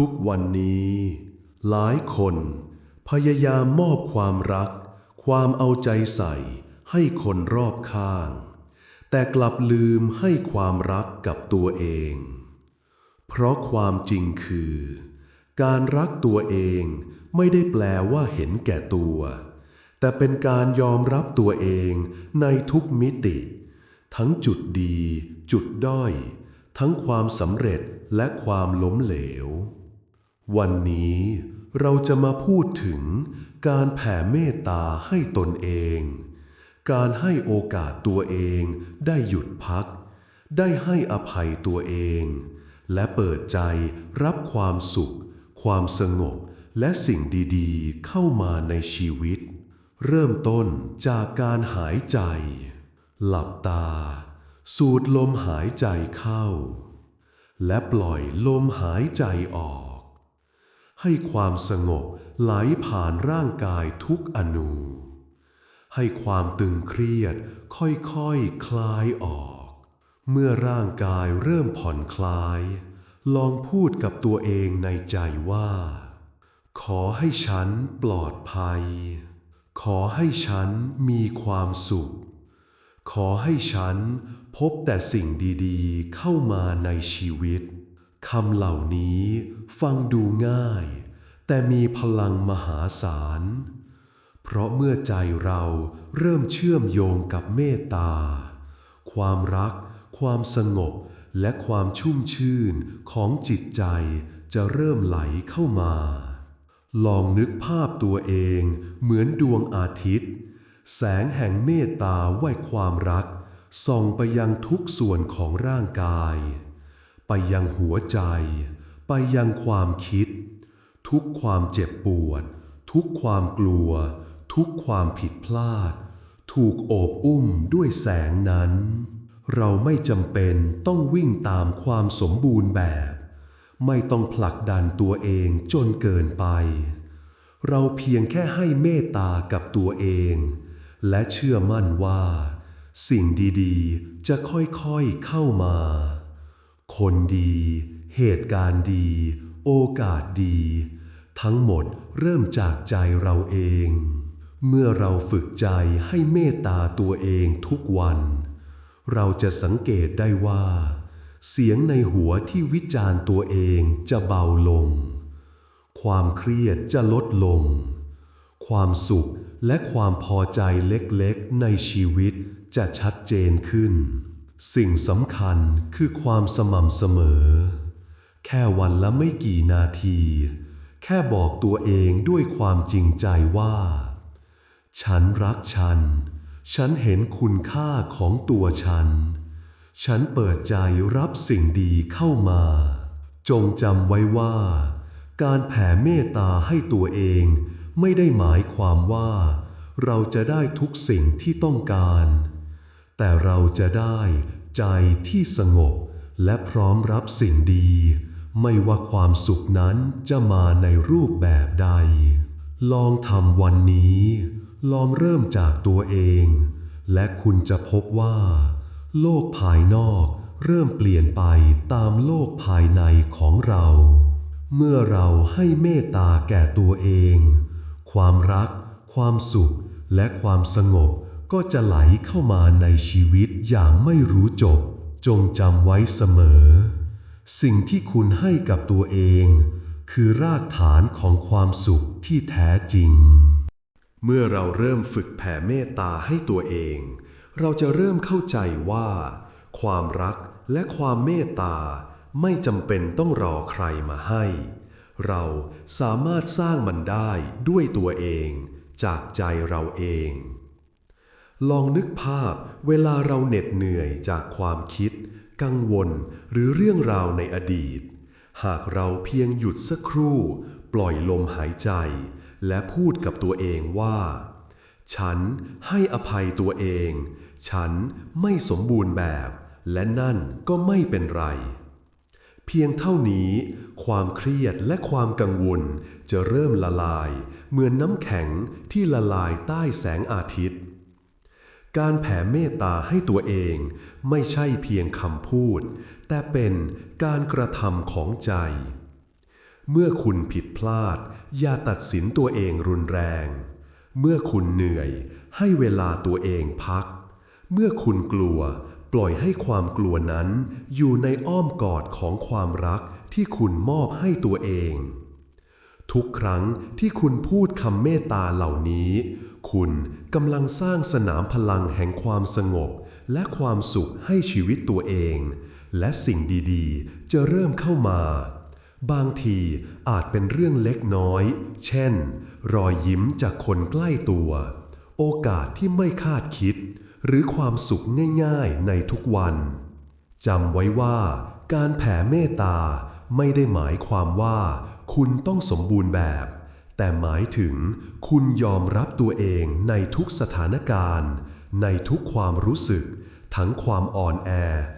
ทุกวันนี้ หลายคน พยายามมอบความรัก ความเอาใจใส่ให้คนรอบข้าง แต่กลับลืมให้ความรักกับตัวเอง เพราะความจริงคือ การรักตัวเองไม่ได้แปลว่าเห็นแก่ตัว แต่เป็นการยอมรับตัวเองในทุกมิติ ทั้งจุดดี จุดด้อย ทั้งความสำเร็จและความล้มเหลว วันนี้เราจะมาพูดถึงการแผ่เมตตาให้ตนเอง การให้โอกาสตัวเองได้หยุดพัก ได้ให้อภัยตัวเอง และเปิดใจรับความสุข ความสงบ และสิ่งดีๆ เข้ามาในชีวิต เริ่มต้นจากการหายใจ หลับตา สูดลมหายใจเข้า และปล่อยลมหายใจออก ให้ความสงบไหลผ่านร่างกายทุกอนู ให้ความตึงเครียดค่อยๆคคลายออก เมื่อร่างกายเริ่มผ่อนคลาย ลองพูดกับตัวเองในใจว่า ขอให้ฉันปลอดภัย ขอให้ฉันมีความสุข ขอให้ฉันพบแต่สิ่งดีๆเข้ามาในชีวิต คำเหล่านี้ฟังดูง่าย แต่มีพลังมหาศาล เพราะเมื่อใจเราเริ่มเชื่อมโยงกับเมตตา ความรัก ความสงบ และความชุ่มชื่นของจิตใจจะเริ่มไหลเข้ามา ลองนึกภาพตัวเองเหมือนดวงอาทิตย์ แสงแห่งเมตตาไหวความรักส่องไปยังทุกส่วนของร่างกาย ไปยังหัวใจ ไปยังความคิด ทุกความเจ็บปวด ทุกความกลัว ทุกความผิดพลาด ถูกโอบอุ้มด้วยแสงนั้น เราไม่จำเป็นต้องวิ่งตามความสมบูรณ์แบบ ไม่ต้องผลักดันตัวเองจนเกินไป เราเพียงแค่ให้เมตตากับตัวเอง และเชื่อมั่นว่า สิ่งดีๆ จะค่อยๆเข้ามา คนดี เหตุการณ์ดี โอกาสดี ทั้งหมดเริ่มจากใจเราเอง เมื่อเราฝึกใจให้เมตตาตัวเองทุกวัน เราจะสังเกตได้ว่า เสียงในหัวที่วิจารณ์ตัวเองจะเบาลง ความเครียดจะลดลง ความสุขและความพอใจเล็กๆในชีวิตจะชัดเจนขึ้น สิ่งสำคัญคือความสม่ำเสมอ แค่วันละไม่กี่นาที แค่บอกตัวเองด้วยความจริงใจว่า ฉันรักฉัน ฉันเห็นคุณค่าของตัวฉัน ฉันเปิดใจรับสิ่งดีเข้ามา จงจำไว้ว่า การแผ่เมตตาให้ตัวเองไม่ได้หมายความว่า เราจะได้ทุกสิ่งที่ต้องการ แต่เราจะได้ใจที่สงบและพร้อมรับสิ่งดี ไม่ว่าความสุขนั้นจะมาในรูปแบบใด ลองทำวันนี้ ลองเริ่มจากตัวเอง และคุณจะพบว่า โลกภายนอกเริ่มเปลี่ยนไปตามโลกภายในของเรา เมื่อเราให้เมตตาแก่ตัวเอง ความรัก ความสุข และความสงบ ก็จะไหลเข้ามาในชีวิตอย่างไม่รู้จบ จงจำไว้เสมอ สิ่งที่คุณให้กับตัวเอง คือรากฐานของความสุขที่แท้จริง เมื่อเราเริ่มฝึกแผ่เมตตาให้ตัวเอง เราจะเริ่มเข้าใจว่า ความรักและความเมตตาไม่จำเป็นต้องรอใครมาให้ เราสามารถสร้างมันได้ด้วยตัวเอง จากใจเราเอง ลองนึกภาพเวลาเราเหน็ดเหนื่อยจากความคิด กังวลหรือเรื่องราวในอดีต หากเราเพียงหยุดสักครู่ ปล่อยลมหายใจ และพูดกับตัวเองว่า ฉันให้อภัยตัวเอง ฉันไม่สมบูรณ์แบบ และนั่นก็ไม่เป็นไร เพียงเท่านี้ ความเครียดและความกังวลจะเริ่มละลาย เหมือนน้ำแข็งที่ละลายใต้แสงอาทิตย์ การแผ่เมตตาให้ตัวเองไม่ใช่เพียงคำพูด แต่เป็นการกระทำของใจ เมื่อคุณผิดพลาด อย่าตัดสินตัวเองรุนแรง เมื่อคุณเหนื่อยให้เวลาตัวเองพัก เมื่อคุณกลัวปล่อยให้ความกลัวนั้น อยู่ในอ้อมกอดของความรักที่คุณมอบให้ตัวเอง ทุกครั้งที่คุณพูดคำเมตตาเหล่านี้ คุณกำลังสร้างสนามพลังแห่งความสงบ และความสุขให้ชีวิตตัวเอง และสิ่งดีๆ จะเริ่มเข้ามา บางทีอาจเป็นเรื่องเล็กน้อย เช่น รอยยิ้มจากคนใกล้ตัว โอกาสที่ไม่คาดคิด หรือความสุขง่ายๆ ในทุกวันจำไว้ว่าการแผ่เมตตาไม่ได้หมายความว่า คุณต้องสมบูรณ์แบบ แต่หมายถึงคุณยอมรับตัวเองในทุกสถานการณ์ ในทุกความรู้สึก ทั้งความอ่อนแอ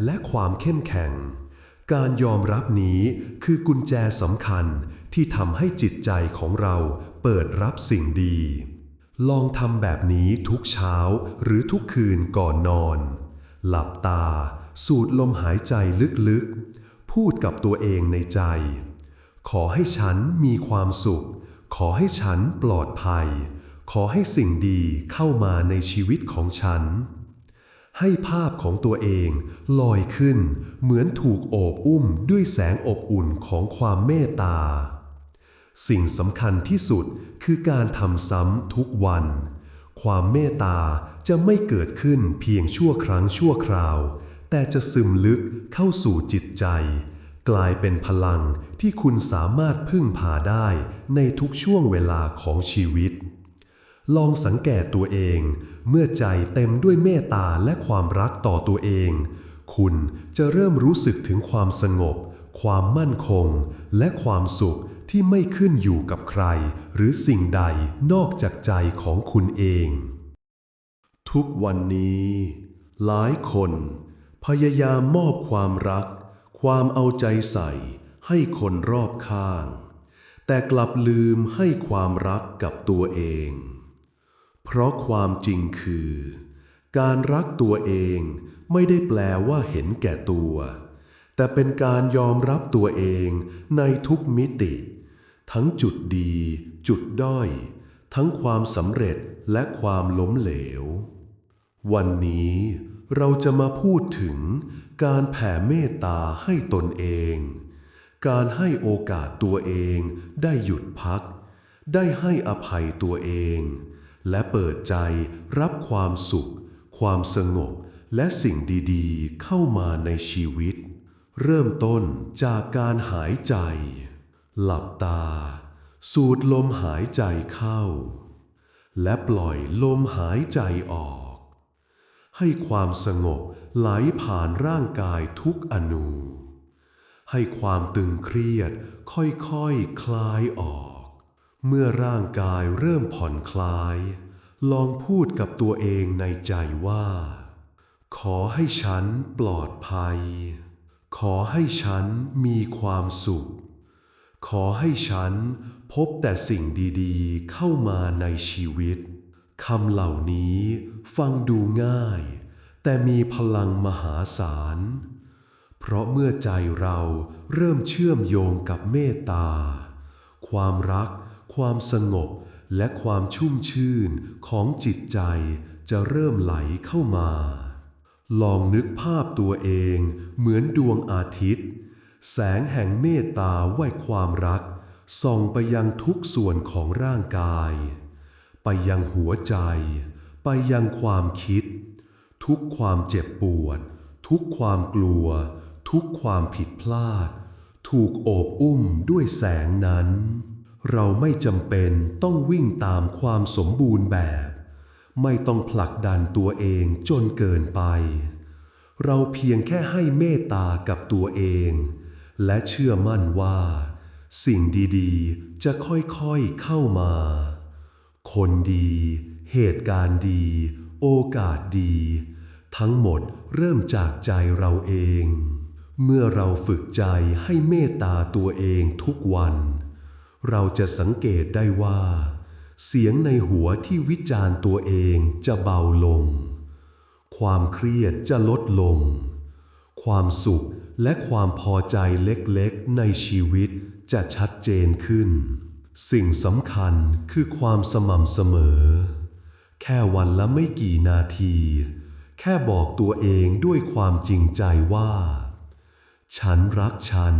และความเข้มแข็ง การยอมรับนี้คือกุญแจสำคัญที่ทำให้จิตใจของเราเปิดรับสิ่งดี ลองทำแบบนี้ทุกเช้าหรือทุกคืนก่อนนอน หลับตา สูดลมหายใจลึกๆ พูดกับตัวเองในใจ ขอให้ฉันมีความสุข ขอให้ฉันปลอดภัย ขอให้สิ่งดีเข้ามาในชีวิตของฉัน ให้ภาพของตัวเองลอยขึ้น เหมือนถูกโอบอุ้มด้วยแสงอบอุ่นของความเมตตา สิ่งสำคัญที่สุดคือการทำซ้ำทุกวัน ความเมตตาจะไม่เกิดขึ้นเพียงชั่วครั้งชั่วคราว แต่จะซึมลึกเข้าสู่จิตใจ กลายเป็นพลังที่คุณสามารถพึ่งพาได้ในทุกช่วงเวลาของชีวิต ลองสังเกตตัวเอง เมื่อใจเต็มด้วยเมตตาและความรักต่อตัวเอง คุณจะเริ่มรู้สึกถึงความสงบ ความมั่นคง และความสุขที่ไม่ขึ้นอยู่กับใคร หรือสิ่งใดนอกจากใจของคุณเอง ทุกวันนี้ หลายคน พยายามมอบความรัก ความเอาใจใส่ให้คนรอบข้าง แต่กลับลืมให้ความรักกับตัวเอง เพราะความจริงคือ การรักตัวเองไม่ได้แปลว่าเห็นแก่ตัว แต่เป็นการยอมรับตัวเองในทุกมิติ ทั้งจุดดี จุดด้อย ทั้งความสำเร็จและความล้มเหลว วันนี้เราจะมาพูดถึง การแผ่เมตตาให้ตนเอง การให้โอกาสตัวเองได้หยุดพัก ได้ให้อภัยตัวเอง และเปิดใจรับความสุข ความสงบและสิ่งดีๆ เข้ามาในชีวิต เริ่มต้นจากการหายใจ หลับตา สูดลมหายใจเข้า และปล่อยลมหายใจออก ให้ความสงบ ไหลผ่านร่างกายทุกอนู ให้ความตึงเครียดค่อยๆคคลายออก เมื่อร่างกายเริ่มผ่อนคลาย ลองพูดกับตัวเองในใจว่า ขอให้ฉันปลอดภัย ขอให้ฉันมีความสุข ขอให้ฉันพบแต่สิ่งดีๆเข้ามาในชีวิตคำเหล่านี้ฟังดูง่าย แต่มีพลังมหาศาล เพราะเมื่อใจเราเริ่มเชื่อมโยงกับเมตตา ความรัก ความสงบ และความชุ่มชื่นของจิตใจจะเริ่มไหลเข้ามา ลองนึกภาพตัวเองเหมือนดวงอาทิตย์ แสงแห่งเมตตาไหวความรัก ส่องไปยังทุกส่วนของร่างกาย ไปยังหัวใจ ไปยังความคิด ทุกความเจ็บปวด ทุกความกลัว ทุกความผิดพลาด ถูกโอบอุ้มด้วยแสงนั้น เราไม่จำเป็นต้องวิ่งตามความสมบูรณ์แบบ ไม่ต้องผลักดันตัวเองจนเกินไป เราเพียงแค่ให้เมตตากับตัวเอง และเชื่อมั่นว่า สิ่งดีๆ จะค่อยๆเข้ามา คนดี เหตุการณ์ดี โอกาสดี ทั้งหมดเริ่มจากใจเราเอง เมื่อเราฝึกใจให้เมตตาตัวเองทุกวัน เราจะสังเกตได้ว่า เสียงในหัวที่วิจารณ์ตัวเองจะเบาลง ความเครียดจะลดลง ความสุขและความพอใจเล็กๆในชีวิตจะชัดเจนขึ้น สิ่งสำคัญคือความสม่ำเสมอ แค่วันละไม่กี่นาที แค่บอกตัวเองด้วยความจริงใจว่า ฉันรักฉัน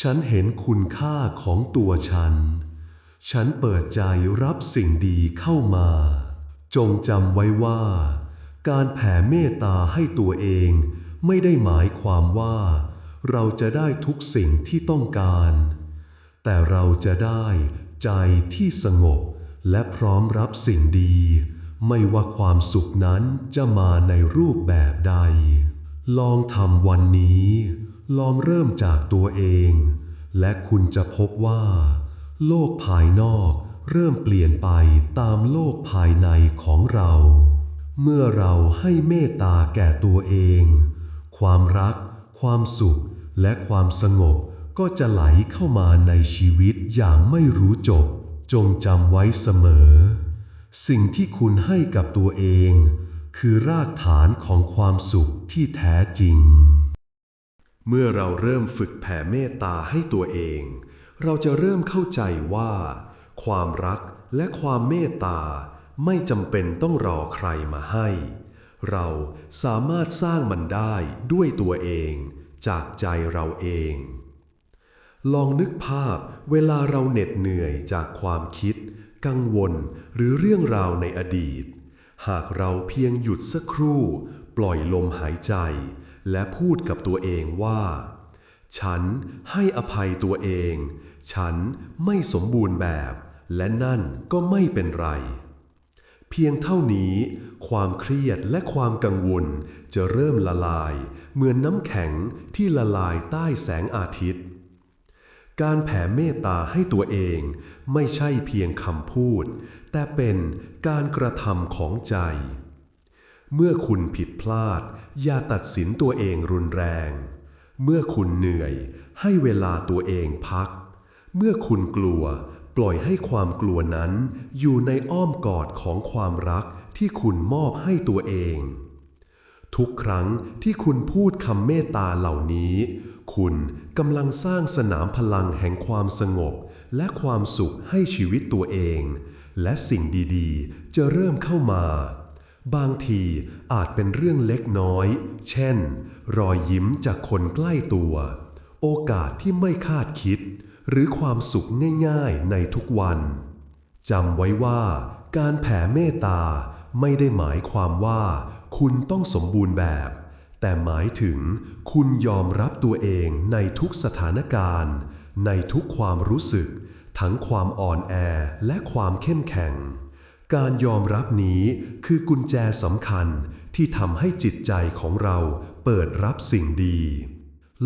ฉันเห็นคุณค่าของตัวฉัน ฉันเปิดใจรับสิ่งดีเข้ามา จงจำไว้ว่า การแผ่เมตตาให้ตัวเองไม่ได้หมายความว่า เราจะได้ทุกสิ่งที่ต้องการ แต่เราจะได้ใจที่สงบและพร้อมรับสิ่งดี ไม่ว่าความสุขนั้นจะมาในรูปแบบใด ลองทำวันนี้ ลองเริ่มจากตัวเอง และคุณจะพบว่า โลกภายนอกเริ่มเปลี่ยนไปตามโลกภายในของเรา เมื่อเราให้เมตตาแก่ตัวเอง ความรัก ความสุข และความสงบก็จะไหลเข้ามาในชีวิตอย่างไม่รู้จบ จงจำไว้เสมอ สิ่งที่คุณให้กับตัวเอง คือรากฐานของความสุขที่แท้จริง เมื่อเราเริ่มฝึกแผ่เมตตาให้ตัวเอง เราจะเริ่มเข้าใจว่า ความรักและความเมตตาไม่จำเป็นต้องรอใครมาให้ เราสามารถสร้างมันได้ด้วยตัวเอง จากใจเราเอง ลองนึกภาพเวลาเราเหน็ดเหนื่อยจากความคิด กังวลหรือเรื่องราวในอดีต หากเราเพียงหยุดสักครู่ ปล่อยลมหายใจ และพูดกับตัวเองว่า ฉันให้อภัยตัวเอง ฉันไม่สมบูรณ์แบบ และนั่นก็ไม่เป็นไร เพียงเท่านี้ ความเครียดและความกังวลจะเริ่มละลาย เหมือนน้ำแข็งที่ละลายใต้แสงอาทิตย์ การแผ่เมตตาให้ตัวเองไม่ใช่เพียงคำพูด แต่เป็นการกระทำของใจ เมื่อคุณผิดพลาด อย่าตัดสินตัวเองรุนแรง เมื่อคุณเหนื่อย ให้เวลาตัวเองพัก เมื่อคุณกลัว ปล่อยให้ความกลัวนั้น อยู่ในอ้อมกอดของความรักที่คุณมอบให้ตัวเอง ทุกครั้งที่คุณพูดคำเมตตาเหล่านี้ คุณกำลังสร้างสนามพลังแห่งความสงบ และความสุขให้ชีวิตตัวเอง และสิ่งดีๆ จะเริ่มเข้ามา บางทีอาจเป็นเรื่องเล็กน้อย เช่น รอยยิ้มจากคนใกล้ตัว โอกาสที่ไม่คาดคิด หรือความสุขง่ายๆ ในทุกวันจำไว้ว่าการแผ่เมตตาไม่ได้หมายความว่า คุณต้องสมบูรณ์แบบ แต่หมายถึงคุณยอมรับตัวเองในทุกสถานการณ์ ในทุกความรู้สึก ทั้งความอ่อนแอและความเข้มแข็ง การยอมรับนี้คือกุญแจสำคัญที่ทำให้จิตใจของเราเปิดรับสิ่งดี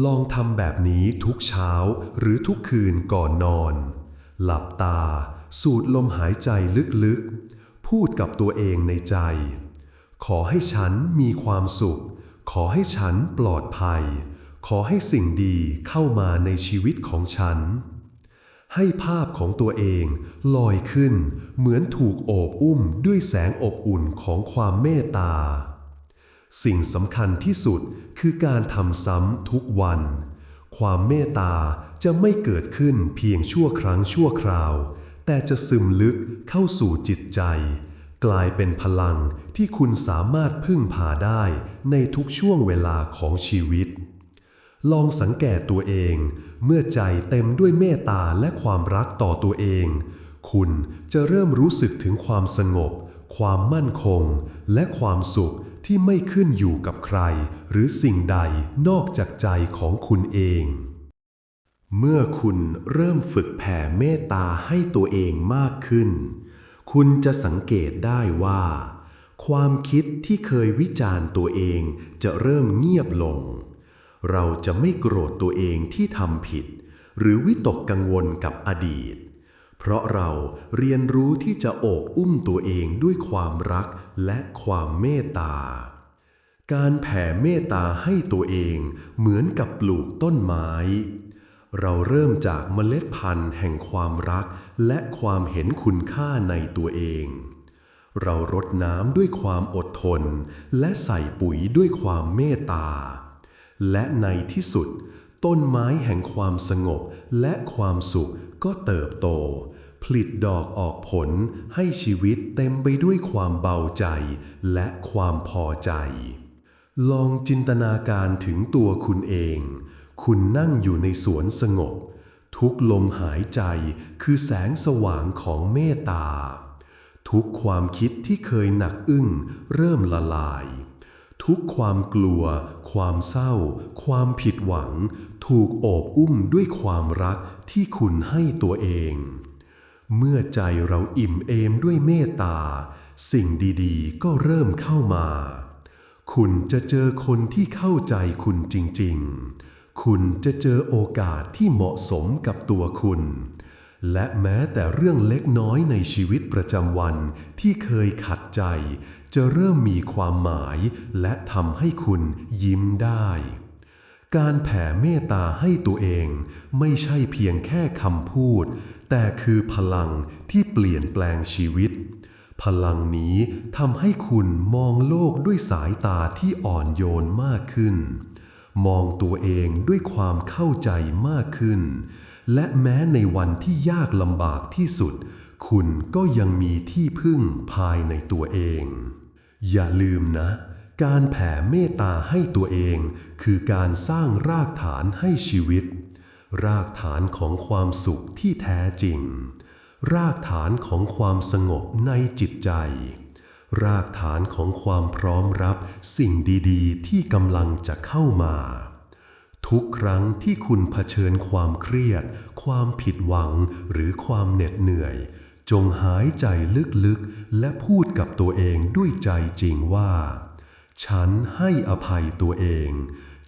ลองทำแบบนี้ทุกเช้าหรือทุกคืนก่อนนอน หลับตา สูดลมหายใจลึกๆ พูดกับตัวเองในใจ ขอให้ฉันมีความสุข ขอให้ฉันปลอดภัย ขอให้สิ่งดีเข้ามาในชีวิตของฉัน ให้ภาพของตัวเองลอยขึ้น เหมือนถูกโอบอุ้มด้วยแสงอบอุ่นของความเมตตา สิ่งสำคัญที่สุดคือการทำซ้ำทุกวัน ความเมตตาจะไม่เกิดขึ้นเพียงชั่วครั้งชั่วคราว แต่จะซึมลึกเข้าสู่จิตใจ กลายเป็นพลังที่คุณสามารถพึ่งพาได้ในทุกช่วงเวลาของชีวิต ลองสังเกตตัวเอง เมื่อใจเต็มด้วยเมตตาและความรักต่อตัวเอง คุณจะเริ่มรู้สึกถึงความสงบ ความมั่นคง และความสุขที่ไม่ขึ้นอยู่กับใคร หรือสิ่งใดนอกจากใจของคุณเอง เมื่อคุณเริ่มฝึกแผ่เมตตาให้ตัวเองมากขึ้น คุณจะสังเกตได้ว่า ความคิดที่เคยวิจารณ์ตัวเองจะเริ่มเงียบลง เราจะไม่โกรธตัวเองที่ทำผิด หรือวิตกกังวลกับอดีต เพราะเราเรียนรู้ที่จะโอบอุ้มตัวเองด้วยความรักและความเมตตา การแผ่เมตตาให้ตัวเองเหมือนกับปลูกต้นไม้ เราเริ่มจากเมล็ดพันธุ์แห่งความรัก และความเห็นคุณค่าในตัวเอง เรารดน้ำด้วยความอดทน และใส่ปุ๋ยด้วยความเมตตา และในที่สุด ต้นไม้แห่งความสงบและความสุขก็เติบโต ผลิดอกออกผลให้ชีวิตเต็มไปด้วยความเบาใจและความพอใจ ลองจินตนาการถึงตัวคุณเอง คุณนั่งอยู่ในสวนสงบ ทุกลมหายใจคือแสงสว่างของเมตตา ทุกความคิดที่เคยหนักอึ้งเริ่มละลาย ทุกความกลัว ความเศร้า ความผิดหวัง ถูกโอบอุ้มด้วยความรักที่คุณให้ตัวเอง เมื่อใจเราอิ่มเอมด้วยเมตตา สิ่งดีๆ ก็เริ่มเข้ามา คุณจะเจอคนที่เข้าใจคุณจริง ๆ คุณจะเจอโอกาสที่เหมาะสมกับตัวคุณ และแม้แต่เรื่องเล็กน้อยในชีวิตประจำวันที่เคยขัดใจ จะเริ่มมีความหมายและทำให้คุณยิ้มได้ การแผ่เมตตาให้ตัวเองไม่ใช่เพียงแค่คำพูด แต่คือพลังที่เปลี่ยนแปลงชีวิตพลังนี้ทำให้คุณมองโลกด้วยสายตาที่อ่อนโยนมากขึ้น มองตัวเองด้วยความเข้าใจมากขึ้น และแม้ในวันที่ยากลำบากที่สุด คุณก็ยังมีที่พึ่งภายในตัวเอง อย่าลืมนะ การแผ่เมตตาให้ตัวเอง คือการสร้างรากฐานให้ชีวิต รากฐานของความสุขที่แท้จริง รากฐานของความสงบในจิตใจ รากฐานของความพร้อมรับสิ่งดีๆ ที่กำลังจะเข้ามา ทุกครั้งที่คุณเผชิญความเครียด ความผิดหวังหรือความเหน็ดเหนื่อย จงหายใจลึกๆ และพูดกับตัวเองด้วยใจจริงว่า ฉันให้อภัยตัวเอง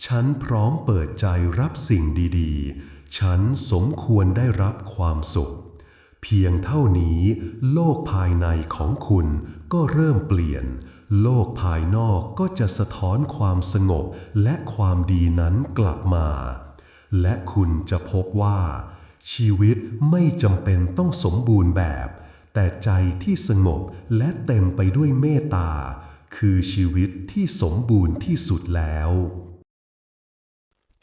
ฉันพร้อมเปิดใจรับสิ่งดีๆ ฉันสมควรได้รับความสุข เพียงเท่านี้โลกภายในของคุณ ก็เริ่มเปลี่ยน โลกภายนอกก็จะสะท้อนความสงบและความดีนั้นกลับมา และคุณจะพบว่า ชีวิตไม่จำเป็นต้องสมบูรณ์แบบ แต่ใจที่สงบและเต็มไปด้วยเมตตา คือชีวิตที่สมบูรณ์ที่สุดแล้ว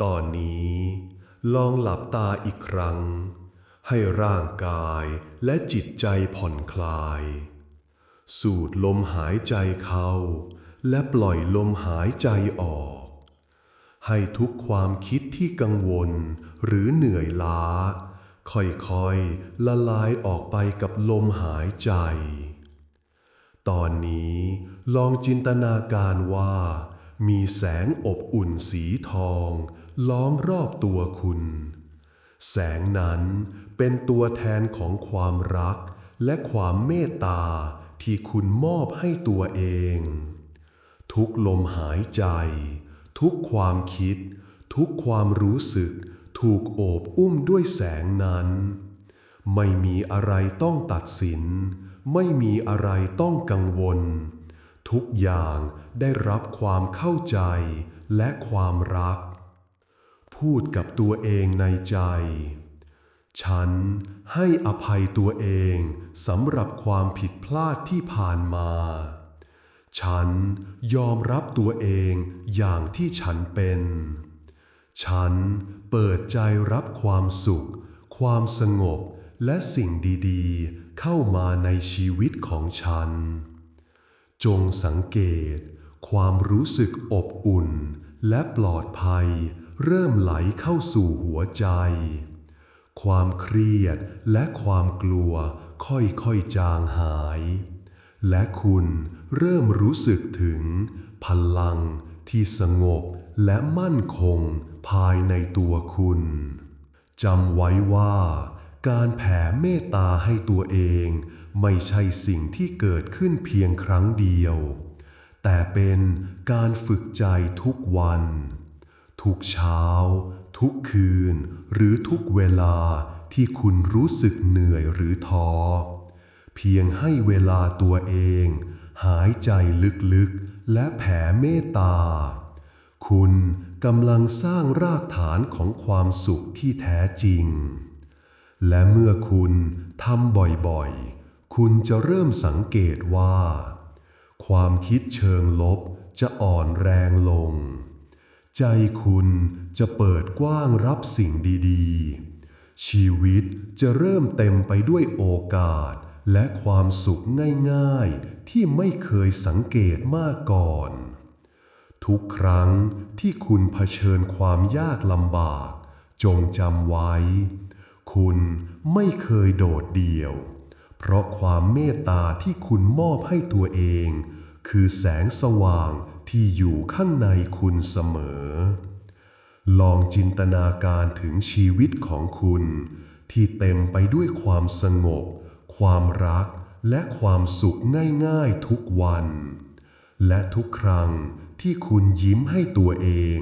ตอนนี้ ลองหลับตาอีกครั้งให้ร่างกายและจิตใจผ่อนคลาย สูดลมหายใจเข้า และปล่อยลมหายใจออก ให้ทุกความคิดที่กังวลหรือเหนื่อยล้า ค่อยๆ ละลายออกไปกับลมหายใจ ตอนนี้ลองจินตนาการว่า มีแสงอบอุ่นสีทอง ล้อมรอบตัวคุณ แสงนั้นเป็นตัวแทนของความรักและความเมตตา ที่คุณมอบให้ตัวเอง ทุกลมหายใจ ทุกความคิด ทุกความรู้สึก ถูกโอบอุ้มด้วยแสงนั้น ไม่มีอะไรต้องตัดสิน ไม่มีอะไรต้องกังวล ทุกอย่างได้รับความเข้าใจและความรัก พูดกับตัวเองในใจ ฉันให้อภัยตัวเองสำหรับความผิดพลาดที่ผ่านมา ฉันยอมรับตัวเองอย่างที่ฉันเป็น ฉันเปิดใจรับความสุข ความสงบและสิ่งดีๆ เข้ามาในชีวิตของฉัน จงสังเกต ความรู้สึกอบอุ่นและปลอดภัย เริ่มไหลเข้าสู่หัวใจ ความเครียดและความกลัวค่อยๆจางหาย และคุณเริ่มรู้สึกถึง พลังที่สงบและมั่นคงภายในตัวคุณจำไว้ว่า การแผ่เมตตาให้ตัวเอง ไม่ใช่สิ่งที่เกิดขึ้นเพียงครั้งเดียว แต่เป็นการฝึกใจทุกวัน ทุกเช้า ทุกคืนหรือทุกเวลาที่คุณรู้สึกเหนื่อยหรือท้อ เพียงให้เวลาตัวเอง หายใจลึกๆ และแผ่เมตตา คุณกำลังสร้างรากฐานของความสุขที่แท้จริง และเมื่อคุณทำบ่อยๆ คุณจะเริ่มสังเกตว่า ความคิดเชิงลบจะอ่อนแรงลง ใจคุณ จะเปิดกว้างรับสิ่งดีๆ ชีวิตจะเริ่มเต็มไปด้วยโอกาส และความสุขง่ายๆ ที่ไม่เคยสังเกตมาก่อน ทุกครั้งที่คุณเผชิญความยากลำบาก จงจำไว้ คุณไม่เคยโดดเดี่ยว เพราะความเมตตาที่คุณมอบให้ตัวเอง คือแสงสว่างที่อยู่ข้างในคุณเสมอ ลองจินตนาการถึงชีวิตของคุณ ที่เต็มไปด้วยความสงบ ความรักและความสุขง่ายๆทุกวัน และทุกครั้งที่คุณยิ้มให้ตัวเอง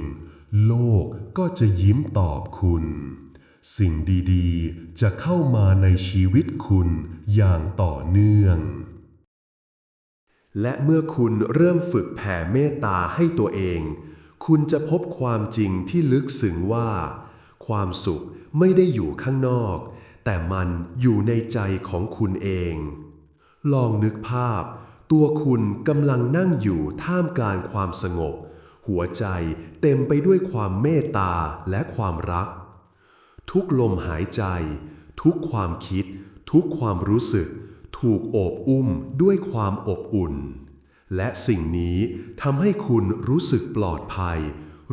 โลกก็จะยิ้มตอบคุณ สิ่งดีๆ จะเข้ามาในชีวิตคุณอย่างต่อเนื่อง และเมื่อคุณเริ่มฝึกแผ่เมตตาให้ตัวเอง คุณจะพบความจริงที่ลึกซึ้งว่า ความสุขไม่ได้อยู่ข้างนอก แต่มันอยู่ในใจของคุณเอง ลองนึกภาพ ตัวคุณกำลังนั่งอยู่ท่ามกลางความสงบ หัวใจเต็มไปด้วยความเมตตาและความรัก ทุกลมหายใจ ทุกความคิด ทุกความรู้สึก ถูกโอบอุ้มด้วยความอบอุ่น และสิ่งนี้ทำให้คุณรู้สึกปลอดภัย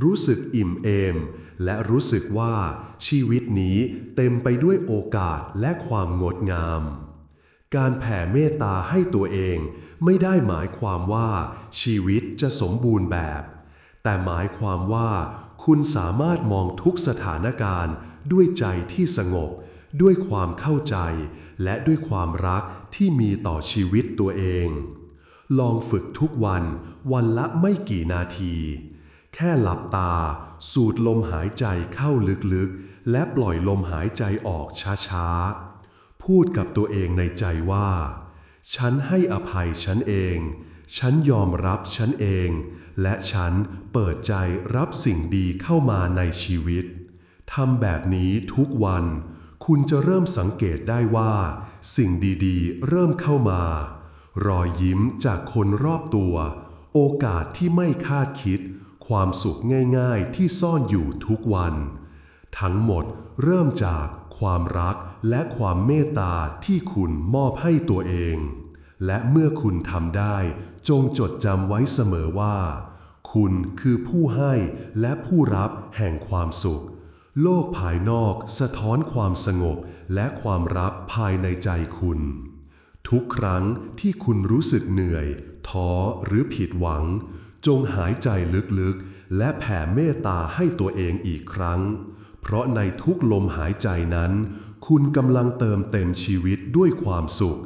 รู้สึกอิ่มเอม และรู้สึกว่าชีวิตนี้เต็มไปด้วยโอกาสและความงดงาม การแผ่เมตตาให้ตัวเองไม่ได้หมายความว่าชีวิตจะสมบูรณ์แบบ แต่หมายความว่าคุณสามารถมองทุกสถานการณ์ด้วยใจที่สงบ ด้วยความเข้าใจ และด้วยความรักที่มีต่อชีวิตตัวเอง ลองฝึกทุกวัน วันละไม่กี่นาที แค่หลับตา สูดลมหายใจเข้าลึกๆ และปล่อยลมหายใจออกช้าๆ พูดกับตัวเองในใจว่า ฉันให้อภัยฉันเอง ฉันยอมรับฉันเอง และฉันเปิดใจรับสิ่งดีเข้ามาในชีวิต ทำแบบนี้ทุกวัน คุณจะเริ่มสังเกตได้ว่า สิ่งดีๆ เริ่มเข้ามา รอยยิ้มจากคนรอบตัว โอกาสที่ไม่คาดคิด ความสุขง่ายๆที่ซ่อนอยู่ทุกวัน ทั้งหมดเริ่มจากความรักและความเมตตาที่คุณมอบให้ตัวเอง และเมื่อคุณทำได้ จงจดจำไว้เสมอว่า คุณคือผู้ให้และผู้รับแห่งความสุข โลกภายนอกสะท้อนความสงบและความรับภายในใจคุณ ทุกครั้งที่คุณรู้สึกเหนื่อย ท้อหรือผิดหวัง จงหายใจลึกๆ และแผ่เมตตาให้ตัวเองอีกครั้ง เพราะในทุกลมหายใจนั้น คุณกำลังเติมเต็มชีวิตด้วยความสุข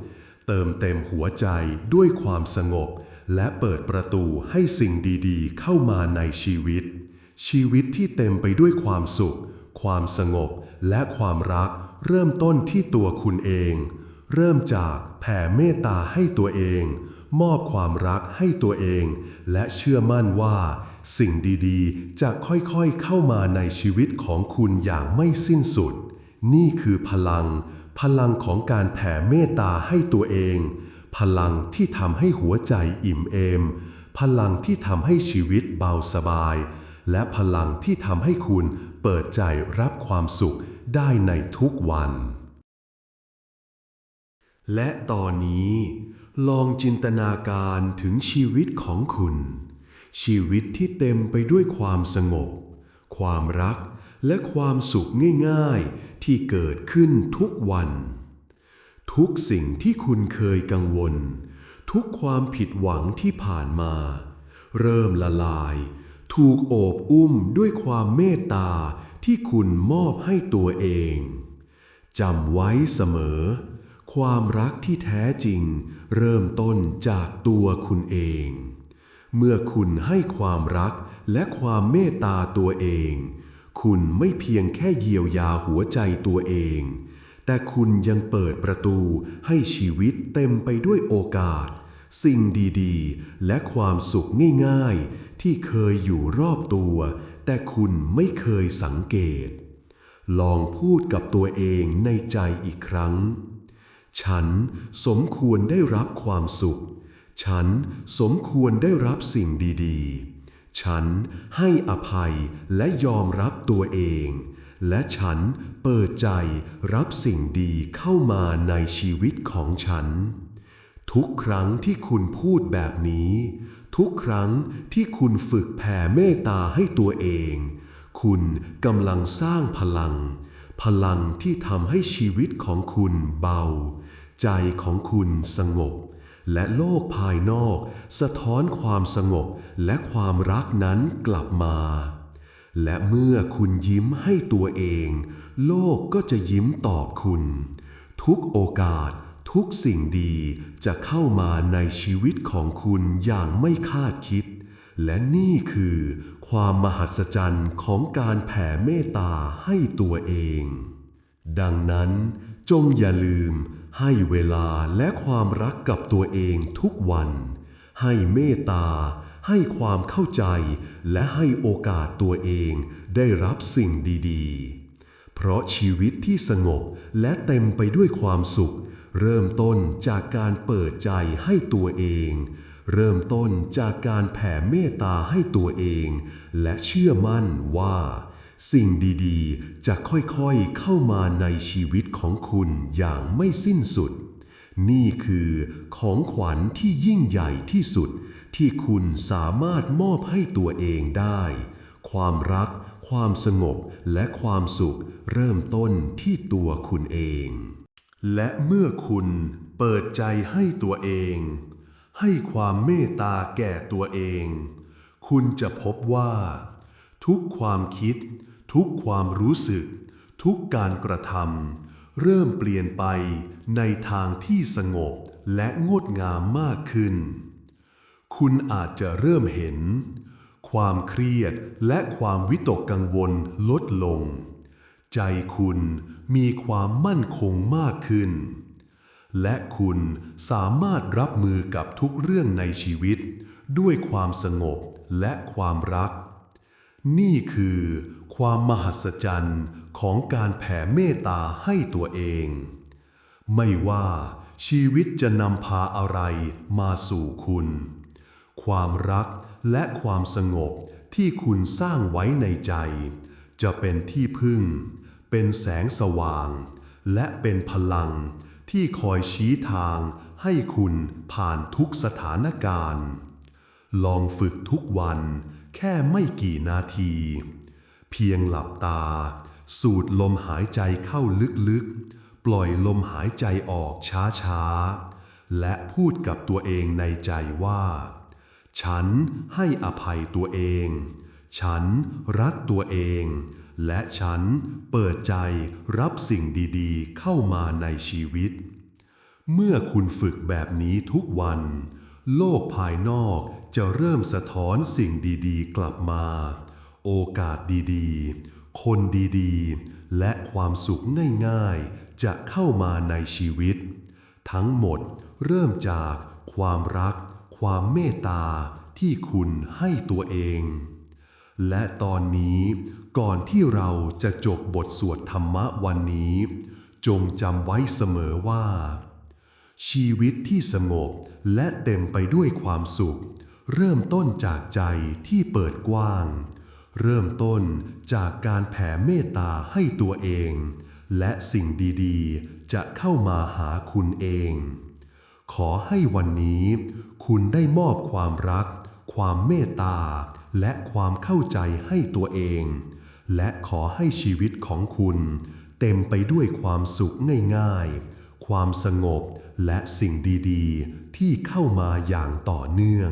เติมเต็มหัวใจด้วยความสงบ และเปิดประตูให้สิ่งดีๆ เข้ามาในชีวิต ชีวิตที่เต็มไปด้วยความสุข ความสงบและความรักเริ่มต้นที่ตัวคุณเอง เริ่มจากแผ่เมตตาให้ตัวเอง มอบความรักให้ตัวเอง และเชื่อมั่นว่า สิ่งดีๆ จะค่อยๆเข้ามาในชีวิตของคุณอย่างไม่สิ้นสุด นี่คือพลัง พลังของการแผ่เมตตาให้ตัวเอง พลังที่ทำให้หัวใจอิ่มเอม พลังที่ทำให้ชีวิตเบาสบาย และพลังที่ทำให้คุณเปิดใจรับความสุขได้ในทุกวัน และตอนนี้ลองจินตนาการถึงชีวิตของคุณ ชีวิตที่เต็มไปด้วยความสงบ ความรักและความสุขง่ายๆ ที่เกิดขึ้นทุกวัน ทุกสิ่งที่คุณเคยกังวล ทุกความผิดหวังที่ผ่านมา เริ่มละลาย ถูกโอบอุ้มด้วยความเมตตาที่คุณมอบให้ตัวเองจำไว้เสมอ ความรักที่แท้จริง เริ่มต้นจากตัวคุณเอง เมื่อคุณให้ความรักและความเมตตาตัวเอง คุณไม่เพียงแค่เยียวยาหัวใจตัวเอง แต่คุณยังเปิดประตูให้ชีวิตเต็มไปด้วยโอกาส สิ่งดีๆ และความสุขง่ายๆ ที่เคยอยู่รอบตัว แต่คุณไม่เคยสังเกต ลองพูดกับตัวเองในใจอีกครั้ง ฉันสมควรได้รับความสุข ฉันสมควรได้รับสิ่งดีๆ ฉันให้อภัยและยอมรับตัวเอง และฉันเปิดใจรับสิ่งดีเข้ามาในชีวิตของฉัน ทุกครั้งที่คุณพูดแบบนี้ ทุกครั้งที่คุณฝึกแผ่เมตตาให้ตัวเอง คุณกำลังสร้างพลังพลังที่ทำให้ชีวิตของคุณเบา ใจของคุณสงบ และโลกภายนอก สะท้อนความสงบและความรักนั้นกลับมา และเมื่อคุณยิ้มให้ตัวเอง โลกก็จะยิ้มตอบคุณ ทุกโอกาสทุกสิ่งดีจะเข้ามาในชีวิตของคุณอย่างไม่คาดคิด และนี่คือความมหัศจรรย์ของการแผ่เมตตาให้ตัวเอง ดังนั้นจงอย่าลืม ให้เวลาและความรักกับตัวเองทุกวัน ให้เมตตา ให้ความเข้าใจ และให้โอกาสตัวเองได้รับสิ่งดีๆ เพราะชีวิตที่สงบและเต็มไปด้วยความสุข เริ่มต้นจากการเปิดใจให้ตัวเอง เริ่มต้นจากการแผ่เมตตาให้ตัวเอง และเชื่อมั่นว่า สิ่งดีๆ จะค่อยๆเข้ามาในชีวิตของคุณอย่างไม่สิ้นสุด นี่คือของขวัญที่ยิ่งใหญ่ที่สุด ที่คุณสามารถมอบให้ตัวเองได้ ความรัก ความสงบและความสุขเริ่มต้นที่ตัวคุณเอง และเมื่อคุณเปิดใจให้ตัวเอง ให้ความเมตตาแก่ตัวเอง คุณจะพบว่า ทุกความคิด ทุกความรู้สึก ทุกการกระทำเริ่มเปลี่ยนไปในทางที่สงบและงดงามมากขึ้น คุณอาจจะเริ่มเห็น ความเครียดและความวิตกกังวลลดลง ใจคุณมีความมั่นคงมากขึ้น และคุณสามารถรับมือกับทุกเรื่องในชีวิต ด้วยความสงบและความรัก นี่คือ ความมหัศจรรย์ของการแผ่เมตตาให้ตัวเอง ไม่ว่าชีวิตจะนำพาอะไรมาสู่คุณ ความรักและความสงบที่คุณสร้างไว้ในใจ จะเป็นที่พึ่ง เป็นแสงสว่าง และเป็นพลังที่คอยชี้ทางให้คุณผ่านทุกสถานการณ์ ลองฝึกทุกวันแค่ไม่กี่นาที เพียงหลับตา สูดลมหายใจเข้าลึกๆ ปล่อยลมหายใจออกช้าๆ และพูดกับตัวเองในใจว่า ฉันให้อภัยตัวเอง ฉันรักตัวเอง และฉันเปิดใจรับสิ่งดีๆ เข้ามาในชีวิต เมื่อคุณฝึกแบบนี้ทุกวัน โลกภายนอกจะเริ่มสะท้อนสิ่งดีๆ กลับมา โอกาสดีๆ คนดีๆ และความสุขง่ายๆ จะเข้ามาในชีวิต ทั้งหมดเริ่มจากความรัก ความเมตตาที่คุณให้ตัวเอง และตอนนี้ก่อนที่เราจะจบบทสวดธรรมะวันนี้ จงจำไว้เสมอว่า ชีวิตที่สงบและเต็มไปด้วยความสุข เริ่มต้นจากใจที่เปิดกว้าง เริ่มต้นจากการแผ่เมตตาให้ตัวเอง และสิ่งดีๆ จะเข้ามาหาคุณเอง ขอให้วันนี้ คุณได้มอบความรัก ความเมตตา และความเข้าใจให้ตัวเอง และขอให้ชีวิตของคุณ เต็มไปด้วยความสุขง่ายๆ ความสงบและสิ่งดีๆ ที่เข้ามาอย่างต่อเนื่อง